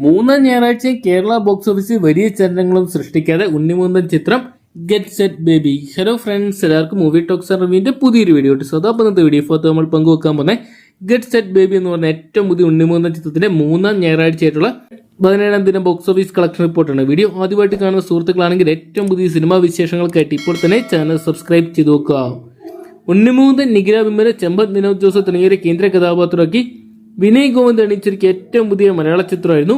മൂന്നാം ഞായറാഴ്ച കേരള ബോക്സ് ഓഫീസിൽ വലിയ ചലനങ്ങളും സൃഷ്ടിക്കാതെ ഉണ്ണിമൂന്നൻ ചിത്രം get set baby hello friends എല്ലാവർക്കും മൂവി ടോക്സ് റിവ്യൂവിന്റെ പുതിയൊരു വീഡിയോ ഉണ്ട് സോ അപ്പോൾ ഇന്നത്തെ വീഡിയോ ഫോട്ടോ നമ്മൾ പങ്കുവെക്കാൻ പോകുന്നത് ഗെറ്റ് സെറ്റ് ബേബി എന്ന് പറഞ്ഞ ഏറ്റവും പുതിയ ഉണ്ണിമൂന്നൻ ചിത്രത്തിന്റെ മൂന്നാം ഞായറാഴ്ചയായിട്ടുള്ള പതിനേഴാം ദിനം ബോക്സ് ഓഫീസ് കളക്ഷൻ റിപ്പോർട്ടാണ് വീഡിയോ ആദ്യമായിട്ട് കാണുന്ന സുഹൃത്തുക്കളാണെങ്കിൽ ഏറ്റവും പുതിയ സിനിമാ വിശേഷങ്ങൾക്കായിട്ട് ഇപ്പോൾ തന്നെ ചാനൽ സബ്സ്ക്രൈബ് ചെയ്ത് നോക്കുക ഉണ്ണിമൂന്നൻ നിഖില വിമല ചെമ്പത് വിനോദ് ജോസഫ് തുടങ്ങിയ കേന്ദ്ര കഥാപാത്രമാക്കി വിനയ് ഗോവിന്ദ് അണിയിച്ചൊരുക്കിയ ഏറ്റവും പുതിയ മലയാള ചിത്രമായിരുന്നു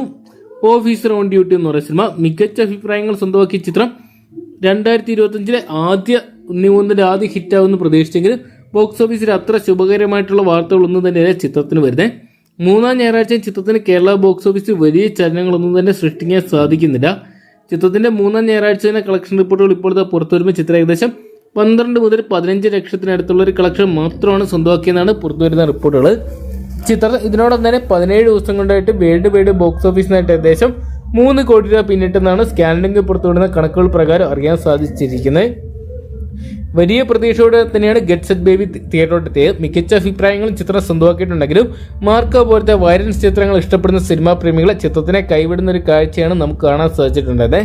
ഓഫീസർ ഓൺ ഡ്യൂട്ടി എന്ന് പറയുന്ന സിനിമ. മികച്ച അഭിപ്രായങ്ങൾ സ്വന്തമാക്കിയ ചിത്രം രണ്ടായിരത്തി ഇരുപത്തഞ്ചിലെ ആദ്യ ഉണ്ണിമൂന്നിന്റെ ആദ്യ ഹിറ്റാവുമെന്ന് പ്രതീക്ഷിച്ചെങ്കിലും ബോക്സ് ഓഫീസിൽ അത്ര ശുഭകരമായിട്ടുള്ള വാർത്തകളൊന്നും തന്നെയല്ല ചിത്രത്തിന് വരുന്നത് മൂന്നാം ഞായറാഴ്ച ചിത്രത്തിന് കേരള ബോക്സ് ഓഫീസിൽ വലിയ ചലനങ്ങളൊന്നും തന്നെ സൃഷ്ടിക്കാൻ സാധിക്കുന്നില്ല. ചിത്രത്തിന്റെ മൂന്നാം ഞായറാഴ്ച തന്നെ കളക്ഷൻ റിപ്പോർട്ടുകൾ ഇപ്പോഴത്തെ പുറത്തു വരുമ്പോൾ ചിത്രം ഏകദേശം പന്ത്രണ്ട് മുതൽ പതിനഞ്ച് ലക്ഷത്തിനടുത്തുള്ള ഒരു കളക്ഷൻ മാത്രമാണ് സ്വന്തമാക്കിയെന്നാണ് പുറത്തുവരുന്ന റിപ്പോർട്ടുകൾ. ചിത്രം ഇതിനോടൊപ്പം തന്നെ പതിനേഴ് ദിവസം കൊണ്ടായിട്ട് വേൾഡ് വൈഡ് ബോക്സ് ഓഫീസിനായിട്ട് ഏകദേശം മൂന്ന് കോടി രൂപ പിന്നിട്ടെന്നാണ് സ്കാനിംഗ് പുറത്തുവിടുന്ന കണക്കുകൾ പ്രകാരം അറിയാൻ സാധിച്ചിരിക്കുന്നത്. വലിയ പ്രതീക്ഷയോടെ തന്നെയാണ് ഗെറ്റ് സെറ്റ് ബേബി തിയേറ്ററിലെത്തിയത് മികച്ച അഭിപ്രായങ്ങളും ചിത്രം സ്വന്തമാക്കിയിട്ടുണ്ടെങ്കിലും മാർക്ക പോലത്തെ വയലൻസ് ചിത്രങ്ങൾ ഇഷ്ടപ്പെടുന്ന സിനിമാ പ്രേമികളെ ചിത്രത്തിനെ കൈവിടുന്ന ഒരു കാഴ്ചയാണ് നമുക്ക് കാണാൻ സാധിച്ചിട്ടുണ്ടത്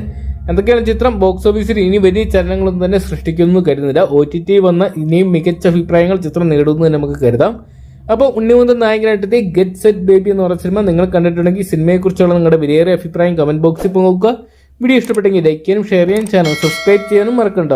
എന്തൊക്കെയാണ് ചിത്രം? ബോക്സ് ഓഫീസിൽ ഇനി വലിയ ചലനങ്ങളൊന്നും തന്നെ സൃഷ്ടിക്കുമെന്ന് കരുതുന്നില്ല. ഒ ടി ടി വന്ന ഇനിയും മികച്ച അഭിപ്രായങ്ങൾ ചിത്രം നേടുമെന്ന് നമുക്ക് കരുതാം. അപ്പോൾ ഉണ്ണിമുന്തൻ നായകനായിട്ട് ഗെറ്റ് സെറ്റ് ബേബി എന്ന് പറഞ്ഞ സിനിമ നിങ്ങൾ കണ്ടിട്ടുണ്ടെങ്കിൽ സിനിമയെക്കുറിച്ചുള്ള നിങ്ങളുടെ വിലയേറിയ അഭിപ്രായം കമന്റ് ബോക്സിൽ പോകുക വീഡിയോ ഇഷ്ടപ്പെട്ടെങ്കിൽ ലൈക്ക് ചെയ്യാനും ഷെയർ ചെയ്യാനും ചാനൽ സബ്സ്ക്രൈബ് ചെയ്യാനും മറക്കണ്ട.